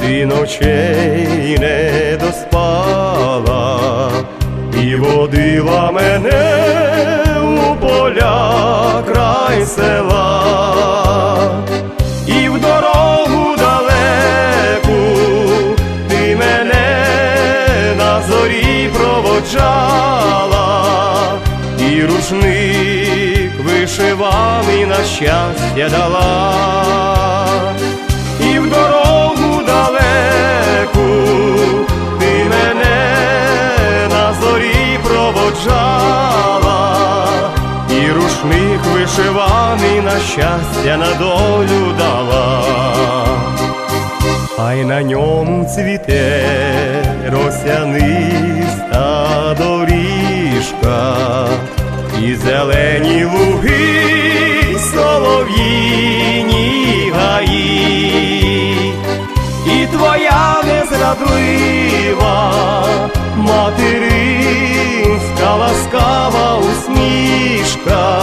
ти ночей не доспала і водила мене у поля край села, і в дорогу далеку ти мене на зорі проводжала, і рушник вишиваний на щастя дала, вишиваний на щастя на долю дала. А й на ньому цвіте росяниста доріжка, і зелені луги, солов'їні гаї, і твоя незрадлива материнська ласкава усмішка,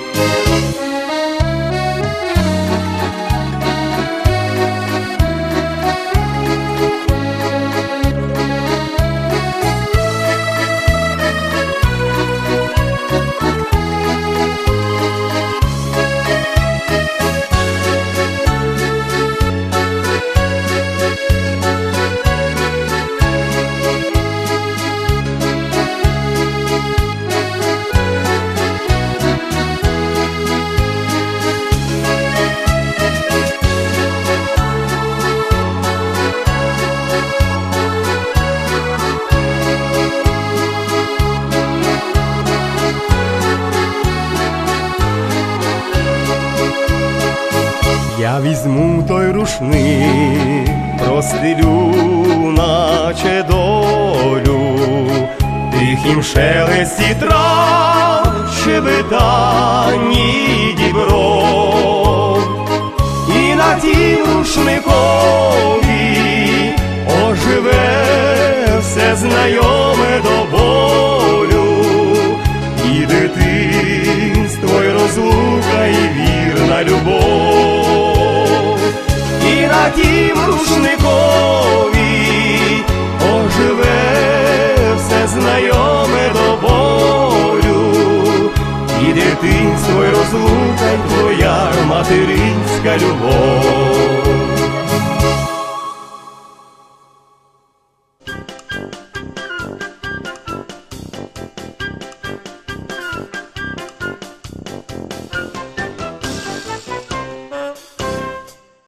Я візьму той рушник, простелю, наче долю, тихім шелесті трав, щебетанні дібро, і на тім рушникові на рушникові оживе все знайоме до болю, і дитинство, й розлука, твоя материнська любов.